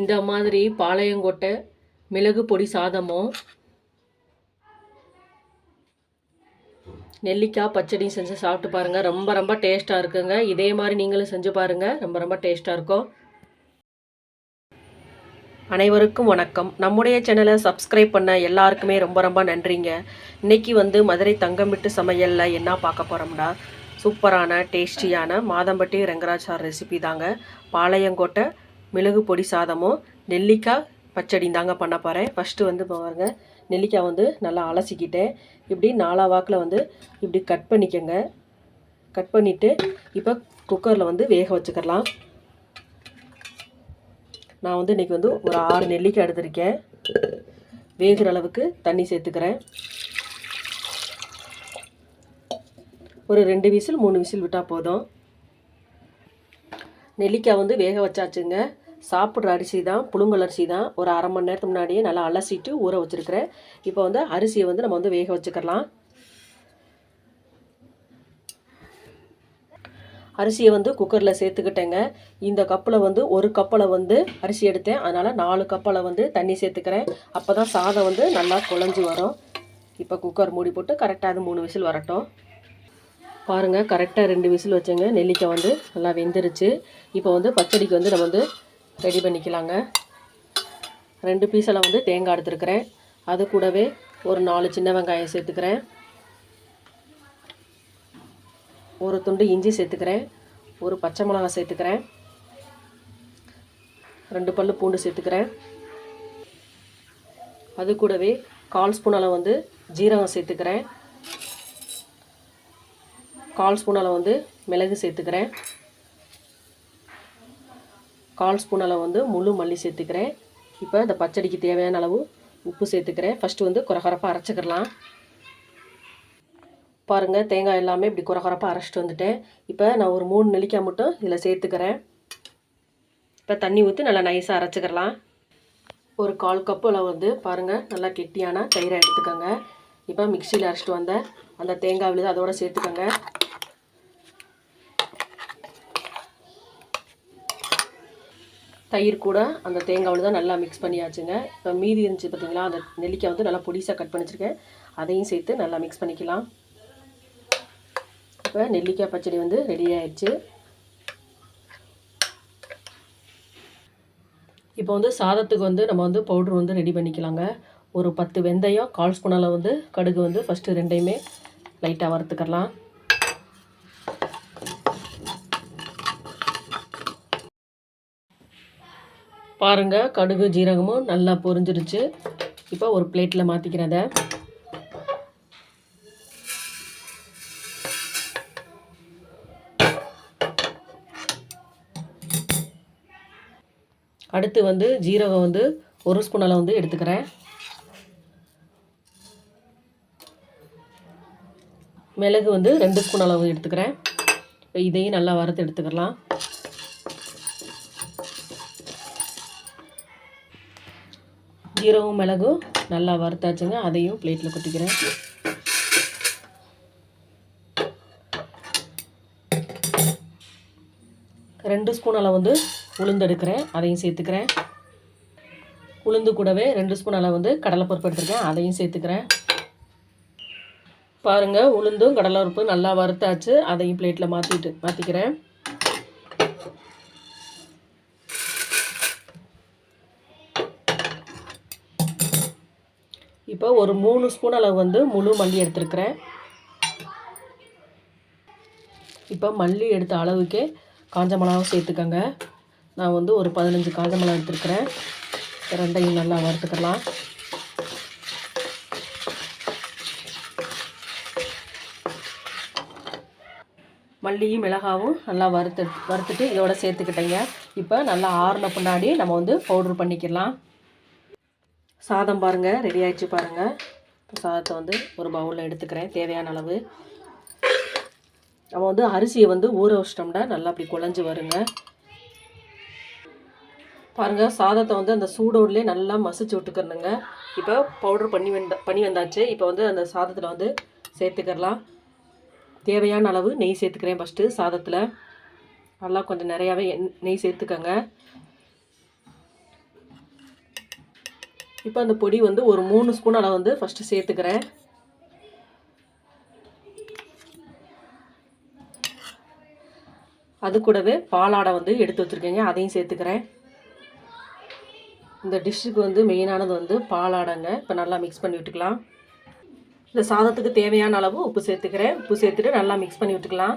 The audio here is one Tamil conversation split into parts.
இந்த மாதிரி பாளையங்கோட்டை மிளகு பொடி சாதமும் நெல்லிக்காய் பச்சடி செஞ்சு சாப்பிட்டு பாருங்கள் ரொம்ப ரொம்ப டேஸ்ட்டாக இருக்குங்க. இதே மாதிரி நீங்களும் செஞ்சு பாருங்கள் ரொம்ப ரொம்ப டேஸ்ட்டாக இருக்கும். அனைவருக்கும் வணக்கம். நம்முடைய சேனலை சப்ஸ்கிரைப் பண்ண எல்லாருக்குமே ரொம்ப ரொம்ப நன்றிங்க. இன்னைக்கு வந்து மதுரை தங்கமிட்டு சமையலில் என்ன பார்க்க போகிறோம்னா சூப்பரான டேஸ்டியான மாதம்பட்டி ரங்கராஜார் ரெசிபி தாங்க. பாளையங்கோட்டை மிளகு பொடி சாதமும் நெல்லிக்காய் பச்சடிந்தாங்க பண்ண போகிறேன் ஃபஸ்ட்டு வந்து பாருங்க நெல்லிக்காய் வந்து நல்லா அலசிக்கிட்டேன். இப்படி நாலா வாக்கில் வந்து இப்படி கட் பண்ணிக்கோங்க. கட் பண்ணிவிட்டு இப்போ குக்கரில் வந்து வேக வச்சுக்கலாம். நான் வந்து இன்றைக்கி வந்து ஒரு ஆறு நெல்லிக்காய் எடுத்திருக்கேன். வேகிற அளவுக்கு தண்ணி சேர்த்துக்கிறேன். ஒரு ரெண்டு விசில் மூணு விசில் விட்டால் போதும். நெல்லிக்காய் வந்து வேக வச்சாச்சுங்க. சாப்பிட்ற அரிசி தான் புழுங்கல் அரிசி தான் ஒரு அரை மணி நேரத்துக்கு முன்னாடியே நல்லா அலசிட்டு ஊற வச்சுருக்கிறேன். இப்போ வந்து அரிசியை வந்து நம்ம வந்து வேக வச்சுக்கலாம் அரிசியை வந்து குக்கரில் சேர்த்துக்கிட்டேங்க. இந்த கப்பில் வந்து ஒரு கப்பில் வந்து அரிசி எடுத்தேன். அதனால் நாலு கப்பில் வந்து தண்ணி சேர்த்துக்கிறேன். அப்போ தான் சாதம் வந்து நல்லா குழஞ்சி வரும். இப்போ குக்கர் மூடி போட்டு கரெக்டாக அது மூணு விசில் வரட்டும். பாருங்கள் கரெக்டாக ரெண்டு விசில் வச்சேங்க. நெல்லிக்காய் வந்து நல்லா வெந்துருச்சு. இப்போ வந்து பச்சடிக்கு வந்து நம்ம வந்து ரெடி பண்ணிக்கலாங்க. ரெண்டு பீஸில் வந்து தேங்காய் எடுத்துருக்கிறேன். அது கூடவே ஒரு நாலு சின்ன வெங்காயம் சேர்த்துக்கிறேன். ஒரு துண்டு இஞ்சி சேர்த்துக்கிறேன். ஒரு பச்சை மிளகாய் சேர்த்துக்கிறேன். ரெண்டு பல் பூண்டு சேர்த்துக்கிறேன். அது கூடவே கால் ஸ்பூன் அளவு வந்து ஜீரகம் சேர்த்துக்கிறேன். கால் ஸ்பூன் அளவு வந்து மிளகு சேர்த்துக்கிறேன். கால் ஸ்பூன் அளவு வந்து முழு மல்லி சேர்த்துக்கிறேன். இப்போ இந்த பச்சடிக்கு தேவையான அளவு உப்பு சேர்த்துக்கிறேன். ஃபஸ்ட்டு வந்து குறகுறப்பாக அரைச்சிக்கிறலாம். பாருங்கள் தேங்காய் எல்லாமே இப்படி குறகுறப்பாக அரைச்சிட்டு வந்துட்டேன். இப்போ நான் ஒரு மூணு நெல்லிக்காய் மட்டும் இதில் சேர்த்துக்கிறேன். இப்போ தண்ணி ஊற்றி நல்லா நைஸாக அரைச்சிக்கிறலாம். ஒரு கால் கப்பு அளவு வந்து பாருங்கள் நல்லா கெட்டியான தயிராக எடுத்துக்கோங்க. இப்போ மிக்சியில் அரைச்சிட்டு வந்த அந்த தேங்காய் விழுது அதோடு சேர்த்துக்கோங்க. தயிர் கூட அந்த தேங்காய் தான் நல்லா மிக்ஸ் பண்ணியாச்சுங்க. இப்போ மீதி இருந்துச்சு பார்த்தீங்களா அந்த நெல்லிக்காய் வந்து நல்லா பொடிசாக கட் பண்ணி வச்சுருக்கேன் அதையும் சேர்த்து நல்லா மிக்ஸ் பண்ணிக்கலாம். இப்போ நெல்லிக்காய் பச்சடி வந்து ரெடி ஆயிடுச்சு. இப்போ வந்து சாதத்துக்கு வந்து நம்ம வந்து பவுட்ரு வந்து ரெடி பண்ணிக்கலாங்க. ஒரு பத்து வெந்தயம் கால் ஸ்பூனால் வந்து கடுகு வந்து ஃபஸ்ட்டு ரெண்டையுமே லைட்டாக வறுத்துக்கலாம் பாருங்கள் கடுகு ஜீரகமும் நல்லா பொரிஞ்சிருச்சு. இப்போ ஒரு பிளேட்டில் மாற்றிக்கிறத அடுத்து வந்து ஜீரகம் வந்து ஒரு ஸ்பூன் அளவு வந்து எடுத்துக்கிறேன். மிளகு வந்து ரெண்டு ஸ்பூன் அளவு எடுத்துக்கிறேன். இப்போ இதையும் நல்லா வறுத்து எடுத்துக்கலாம். ஜீரகம் மிளகும் நல்லா வறுத்தாச்சுங்க அதையும் பிளேட்டில் கொட்டிக்கிறேன். ரெண்டு ஸ்பூன் அளவு வந்து உளுந்து எடுக்கிறேன் அதையும் சேர்த்துக்கிறேன். உளுந்து கூடவே ரெண்டு ஸ்பூன் அளவு வந்து கடலைப்பருப்பு எடுத்துருக்கேன் அதையும் சேர்த்துக்கிறேன். பாருங்கள் உளுந்தும் கடலைப்பருப்பு நல்லா வறுத்தாச்சு அதையும் பிளேட்டில் மாற்றிட்டு மாற்றிக்கிறேன் இப்போ ஒரு மூணு ஸ்பூன் அளவு வந்து முழு மல்லி எடுத்துருக்குறேன். இப்போ மல்லி எடுத்த அளவுக்கே காஞ்ச மிளகாவும் சேர்த்துக்கோங்க. நான் வந்து ஒரு பதினஞ்சு காஞ்ச மிளகா எடுத்துருக்குறேன். ரெண்டையும் நல்லா வறுத்துக்கலாம். மல்லியும் மிளகாவும் நல்லா வறுத்து வறுத்துட்டு இதோட சேர்த்துக்கிட்டேங்க. இப்போ நல்லா ஆறுன பின்னாடி நம்ம வந்து பவுட்ரு பண்ணிக்கலாம். சாதம் பாருங்கள் ரெடி ஆகிடுச்சு பாருங்கள் சாதத்தை வந்து ஒரு பவுலில் எடுத்துக்கிறேன் தேவையான அளவு. நம்ம வந்து அரிசியை வந்து ஊற வச்சிட்டோம்னா நல்லா அப்படி குழஞ்சி வருங்க. பாருங்கள் சாதத்தை வந்து அந்த சூடோடலே நல்லா மசிச்சு விட்டுக்கிறணுங்க. இப்போ பவுடர் பண்ணி வந்த பண்ணி வந்தாச்சு. இப்போ வந்து அந்த சாதத்தில் வந்து சேர்த்துக்கிறலாம் தேவையான அளவு நெய் சேர்த்துக்கிறேன் ஃபஸ்ட்டு சாதத்தில். நல்லா கொஞ்சம் நிறையாவே எண் நெய் சேர்த்துக்கோங்க. இப்போ அந்த பொடி வந்து ஒரு மூணு ஸ்பூன் அளவு வந்து ஃபஸ்ட்டு சேர்த்துக்கிறேன். அது கூடவே பாலாடை வந்து எடுத்து வச்சுருக்கேங்க அதையும் சேர்த்துக்கிறேன். இந்த டிஷ்ஷுக்கு வந்து மெயினானது வந்து பாலாடைங்க. இப்போ நல்லா மிக்ஸ் பண்ணி விட்டுக்கலாம். இந்த சாதத்துக்கு தேவையான அளவு உப்பு சேர்த்துக்கிறேன். உப்பு சேர்த்துட்டு நல்லா மிக்ஸ் பண்ணி விட்டுக்கலாம்.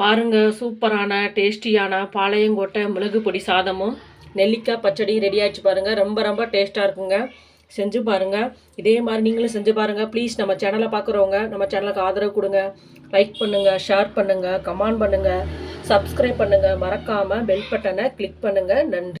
பாருங்கள் சூப்பரான டேஸ்டியான பாளையங்கோட்டை மிளகு பொடி சாதமும். நெல்லிக்காய் பச்சடி ரெடி பாருங்கள் ரொம்ப ரொம்ப டேஸ்ட்டாக இருக்குங்க. செஞ்சு பாருங்க. இதே மாதிரி நீங்களும் செஞ்சு பாருங்கள் ப்ளீஸ் நம்ம சேனலை பார்க்குறவங்க நம்ம சேனலுக்கு ஆதரவு கொடுங்க. லைக் பண்ணுங்கள் ஷேர் பண்ணுங்கள் கமெண்ட் பண்ணுங்கள் சப்ஸ்கிரைப் பண்ணுங்கள் மறக்காமல் பெல் பட்டனை கிளிக் பண்ணுங்கள் நன்றி.